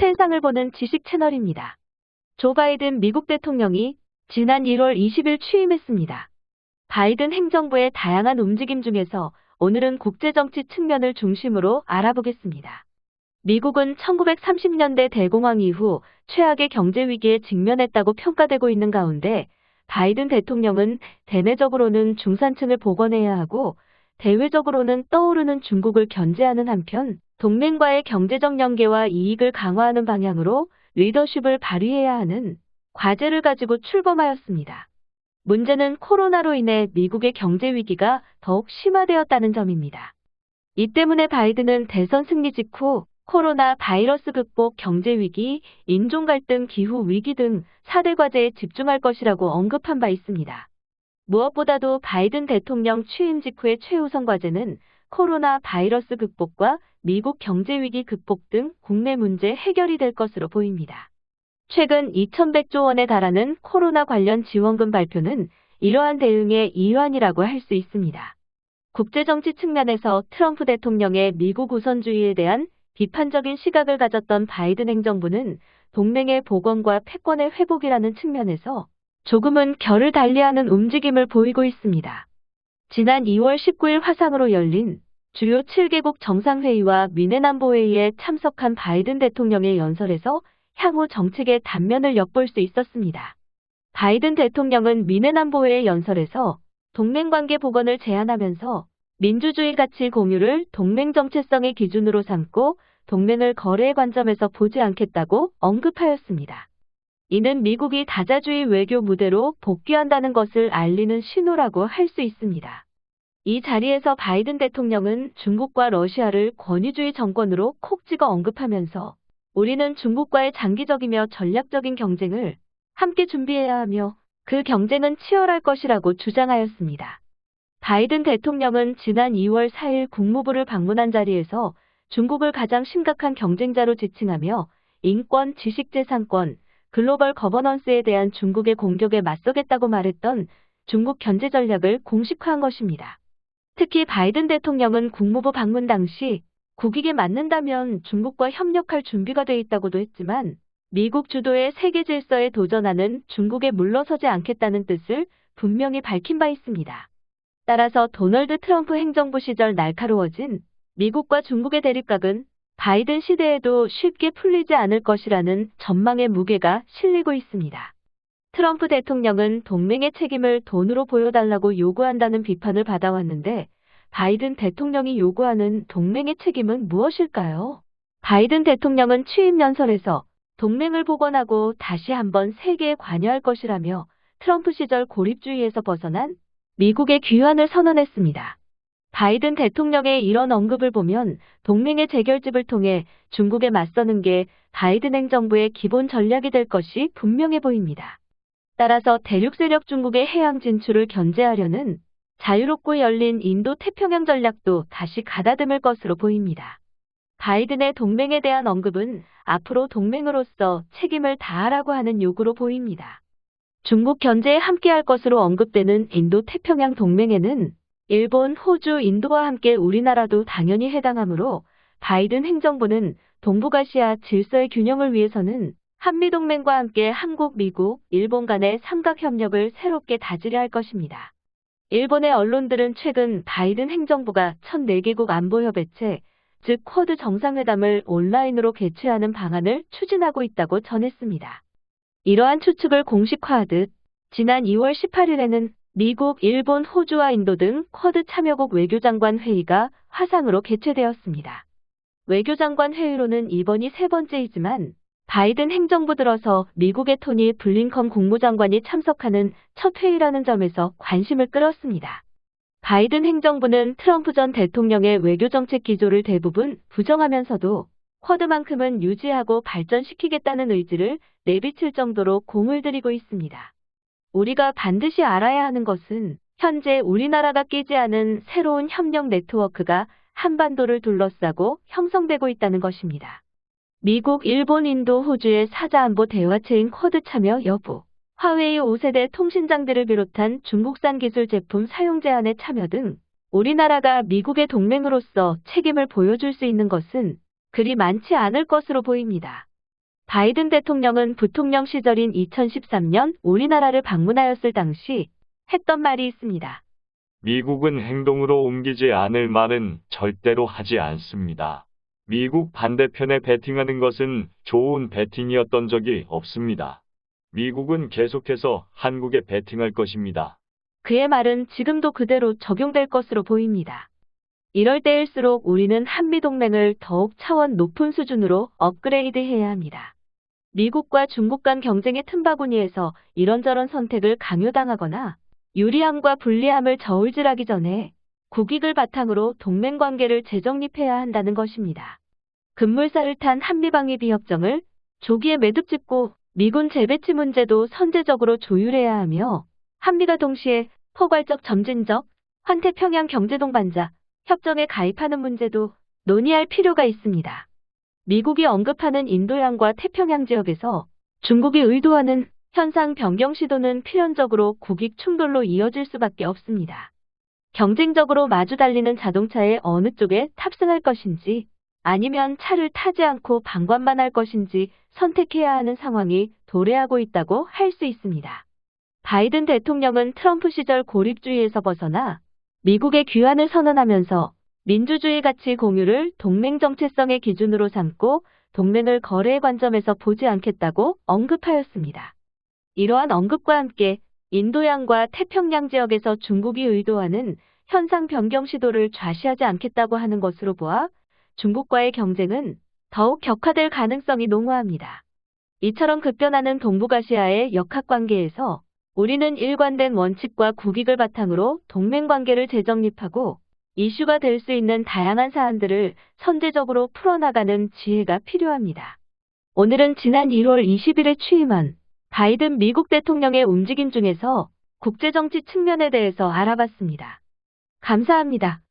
세상을 보는 지식 채널입니다. 조 바이든 미국 대통령이 지난 1월 20일 취임했습니다. 바이든 행정부의 다양한 움직임 중에서 오늘은 국제정치 측면을 중심으로 알아보겠습니다. 미국은 1930년대 대공황 이후 최악의 경제 위기에 직면했다고 평가되고 있는 가운데 바이든 대통령은 대내적으로는 중산층을 복원해야 하고 대외적으로는 떠오르는 중국을 견제하는 한편 동맹과의 경제적 연계와 이익을 강화하는 방향으로 리더십을 발휘해야 하는 과제를 가지고 출범하였습니다. 문제는 코로나로 인해 미국의 경제 위기가 더욱 심화되었다는 점입니다. 이 때문에 바이든은 대선 승리 직후 코로나 바이러스 극복, 경제 위기, 인종 갈등, 기후 위기 등 4대 과제에 집중할 것이라고 언급한 바 있습니다. 무엇보다도 바이든 대통령 취임 직후의 최우선 과제는 코로나 바이러스 극복과 미국 경제 위기 극복 등 국내 문제 해결이 될 것으로 보입니다. 최근 2,100조 원에 달하는 코로나 관련 지원금 발표는 이러한 대응의 일환이라고 할 수 있습니다. 국제정치 측면에서 트럼프 대통령의 미국 우선주의에 대한 비판적인 시각을 가졌던 바이든 행정부는 동맹의 복원과 패권의 회복이라는 측면에서 조금은 결을 달리하는 움직임을 보이고 있습니다. 지난 2월 19일 화상으로 열린 주요 7개국 정상회의와 미네남보회의에 참석한 바이든 대통령의 연설에서 향후 정책의 단면을 엿볼 수 있었습니다. 바이든 대통령은 미네남보회의 연설에서 동맹관계 복원을 제안하면서 민주주의 가치 공유를 동맹 정체성의 기준으로 삼고 동맹을 거래의 관점에서 보지 않겠다고 언급하였습니다. 이는 미국이 다자주의 외교 무대로 복귀한다는 것을 알리는 신호라고 할 수 있습니다. 이 자리에서 바이든 대통령은 중국과 러시아를 권위주의 정권으로 콕 찍어 언급하면서 우리는 중국과의 장기적이며 전략적인 경쟁을 함께 준비해야 하며 그 경쟁은 치열할 것이라고 주장하였습니다. 바이든 대통령은 지난 2월 4일 국무부를 방문한 자리에서 중국을 가장 심각한 경쟁자로 지칭하며 인권, 지식재산권, 글로벌 거버넌스에 대한 중국의 공격에 맞서겠다고 말했던 중국 견제 전략을 공식화한 것입니다. 특히 바이든 대통령은 국무부 방문 당시 국익에 맞는다면 중국과 협력할 준비가 돼 있다고도 했지만 미국 주도의 세계 질서에 도전하는 중국에 물러서지 않겠다는 뜻을 분명히 밝힌 바 있습니다. 따라서 도널드 트럼프 행정부 시절 날카로워진 미국과 중국의 대립각은 바이든 시대에도 쉽게 풀리지 않을 것이라는 전망의 무게가 실리고 있습니다. 트럼프 대통령은 동맹의 책임을 돈으로 보여달라고 요구한다는 비판을 받아왔는데 바이든 대통령이 요구하는 동맹의 책임은 무엇일까요? 바이든 대통령은 취임 연설에서 동맹을 복원하고 다시 한번 세계에 관여할 것이라며 트럼프 시절 고립주의에서 벗어난 미국의 귀환을 선언했습니다. 바이든 대통령의 이런 언급을 보면 동맹의 재결집을 통해 중국에 맞서는 게 바이든 행정부의 기본 전략이 될 것이 분명해 보입니다. 따라서 대륙 세력 중국의 해양 진출을 견제하려는 자유롭고 열린 인도 태평양 전략도 다시 가다듬을 것으로 보입니다. 바이든의 동맹에 대한 언급은 앞으로 동맹으로서 책임을 다하라고 하는 요구로 보입니다. 중국 견제에 함께할 것으로 언급되는 인도 태평양 동맹에는 일본, 호주, 인도와 함께 우리나라도 당연히 해당하므로 바이든 행정부는 동북아시아 질서의 균형을 위해서는 한미동맹과 함께 한국, 미국, 일본 간의 삼각협력을 새롭게 다지려 할 것입니다. 일본의 언론들은 최근 바이든 행정부가 1004개국 안보협의체, 즉 쿼드 정상회담을 온라인으로 개최하는 방안을 추진하고 있다고 전했습니다. 이러한 추측을 공식화하듯 지난 2월 18일에는 미국, 일본, 호주와 인도 등 쿼드 참여국 외교장관 회의가 화상으로 개최되었습니다. 외교장관 회의로는 이번이 세 번째이지만 바이든 행정부 들어서 미국의 토니 블링컨 국무장관이 참석하는 첫 회의라는 점에서 관심을 끌었습니다. 바이든 행정부는 트럼프 전 대통령의 외교정책 기조를 대부분 부정하면서도 쿼드만큼은 유지하고 발전시키겠다는 의지를 내비칠 정도로 공을 들이고 있습니다. 우리가 반드시 알아야 하는 것은 현재 우리나라가 끼지 않은 새로운 협력 네트워크가 한반도를 둘러싸고 형성되고 있다는 것입니다. 미국, 일본, 인도, 호주의 사자안보 대화체인 쿼드 참여 여부, 화웨이 5세대 통신장비를 비롯한 중국산 기술 제품 사용 제한에 참여 등 우리나라가 미국의 동맹으로서 책임을 보여줄 수 있는 것은 그리 많지 않을 것으로 보입니다. 바이든 대통령은 부통령 시절인 2013년 우리나라를 방문하였을 당시 했던 말이 있습니다. 미국은 행동으로 옮기지 않을 말은 절대로 하지 않습니다. 미국 반대편에 베팅하는 것은 좋은 베팅이었던 적이 없습니다. 미국은 계속해서 한국에 베팅할 것입니다. 그의 말은 지금도 그대로 적용될 것으로 보입니다. 이럴 때일수록 우리는 한미동맹을 더욱 차원 높은 수준으로 업그레이드 해야 합니다. 미국과 중국 간 경쟁의 틈바구니에서 이런저런 선택을 강요당하거나 유리함과 불리함을 저울질하기 전에 국익을 바탕으로 동맹 관계를 재정립해야 한다는 것입니다. 급물살을 탄 한미방위비 협정을 조기에 매듭 짓고 미군 재배치 문제도 선제적으로 조율해야 하며 한미가 동시에 포괄적 점진적 환태평양 경제동반자 협정에 가입하는 문제도 논의할 필요가 있습니다. 미국이 언급하는 인도양과 태평양 지역에서 중국이 의도하는 현상 변경 시도는 필연적으로 국익 충돌로 이어질 수밖에 없습니다. 경쟁적으로 마주 달리는 자동차에 어느 쪽에 탑승할 것인지 아니면 차를 타지 않고 방관만 할 것인지 선택해야 하는 상황이 도래하고 있다고 할 수 있습니다. 바이든 대통령은 트럼프 시절 고립주의에서 벗어나 미국의 귀환을 선언하면서 민주주의 가치 공유를 동맹 정체성의 기준으로 삼고 동맹을 거래의 관점에서 보지 않겠다고 언급하였습니다. 이러한 언급과 함께 인도양과 태평양 지역에서 중국이 의도하는 현상 변경 시도를 좌시하지 않겠다고 하는 것으로 보아 중국과의 경쟁은 더욱 격화될 가능성이 농후합니다. 이처럼 급변하는 동북아시아의 역학관계에서 우리는 일관된 원칙과 국익을 바탕으로 동맹 관계를 재정립하고 이슈가 될 수 있는 다양한 사안들을 선제적으로 풀어나가는 지혜가 필요합니다. 오늘은 지난 1월 20일에 취임한 바이든 미국 대통령의 움직임 중에서 국제정치 측면에 대해서 알아봤습니다. 감사합니다.